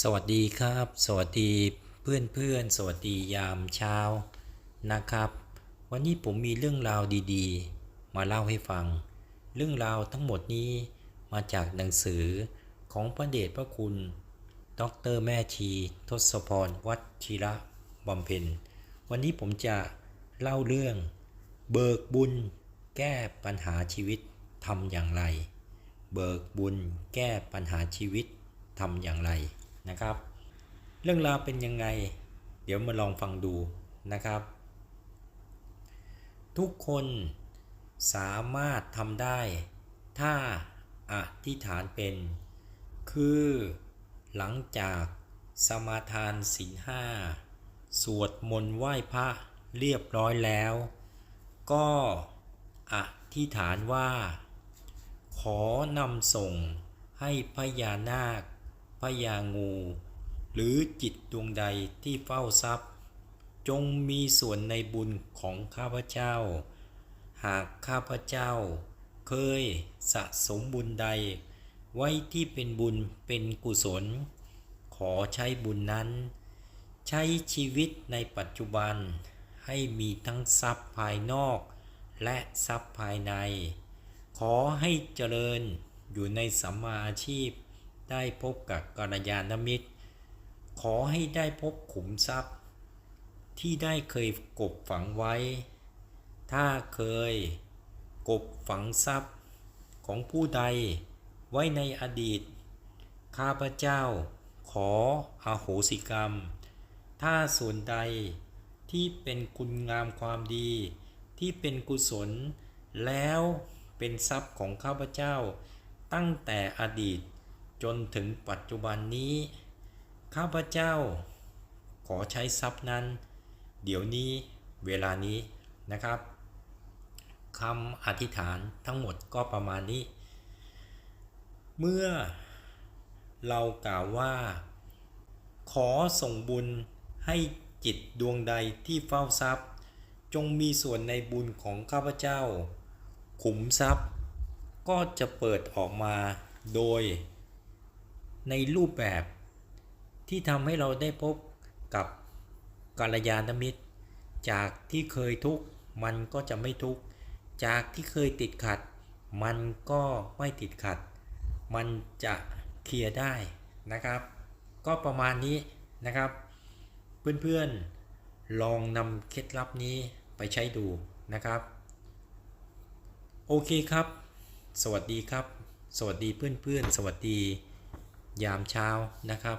สวัสดีครับ สวัสดีเพื่อนเพื่อนสวัสดียามเช้านะครับ วันนี้ผมมีเรื่องราวดีๆ มาเล่าให้ฟัง เรื่องราวทั้งหมดนี้มาจากหนังสือของพระเดชพระคุณ ดรแม่ชีทศพรวัชิระบำเพ็ญ วันนี้ผมจะเล่าเรื่อง เบิกบุญ แก้ปัญหาชีวิตทำอย่างไร เบิกบุญแก้ปัญหาชีวิตทำอย่างไร นะครับ เรื่องราวเป็นยังไง เดี๋ยวมาลองฟังดูนะครับ ทุกคนสามารถทำได้ ถ้าอธิษฐานเป็น คือหลังจากสมาทานศีลห้าสวดมนต์ไหว้พระเรียบร้อยแล้ว ก็อธิษฐานว่า ขอนำส่งให้พญานาค พญางู หรือจิตดวงใดที่เฝ้าทรัพย์ จงมีส่วนในบุญของข้าพเจ้า หากข้าพเจ้า เคยสะสมบุญใด ไว้ที่เป็นบุญเป็นกุศล ขอใช้บุญนั้น ใช้ชีวิตในปัจจุบัน ให้มีทั้งทรัพย์ภายนอก และทรัพย์ภายใน ขอให้เจริญอยู่ในสัมมาอาชีพ ได้พบกับกัลยาณมิตร ขอให้ได้พบขุมทรัพย์ ที่ได้เคยกบฝังไว้ ถ้าเคยกบฝังทรัพย์ของผู้ใดไว้ในอดีต ข้าพเจ้าขออโหสิกรรม ถ้าส่วนใดที่เป็นคุณงามความดี ที่เป็นกุศล แล้วเป็นทรัพย์ของข้าพเจ้า ตั้งแต่อดีต จนถึงปัจจุบันนี้ ข้าพเจ้า ขอใช้ทรัพย์นั้น เดี๋ยวนี้เวลานี้นะครับคำอธิษฐานทั้งหมดก็ประมาณนี้ เมื่อเรากล่าวว่า ขอส่งบุญให้จิตดวงใดที่เฝ้าทรัพย์ จงมีส่วนในบุญของข้าพเจ้า ขุมทรัพย์ ก็จะเปิดออกมาโดย ในรูปแบบที่ทำให้เราได้พบกับกัลยาณมิตร จากที่เคยทุกข์มันก็จะไม่ทุกข์ จากที่เคยติดขัด มันก็ไม่ติดขัด มันจะเคลียร์ได้นะครับ ก็ประมาณนี้นะครับ เพื่อนๆลองนำเคล็ดลับนี้ไปใช้ดูนะครับ โอเคครับ สวัสดีครับ สวัสดีเพื่อนๆ สวัสดี ยามเช้านะครับ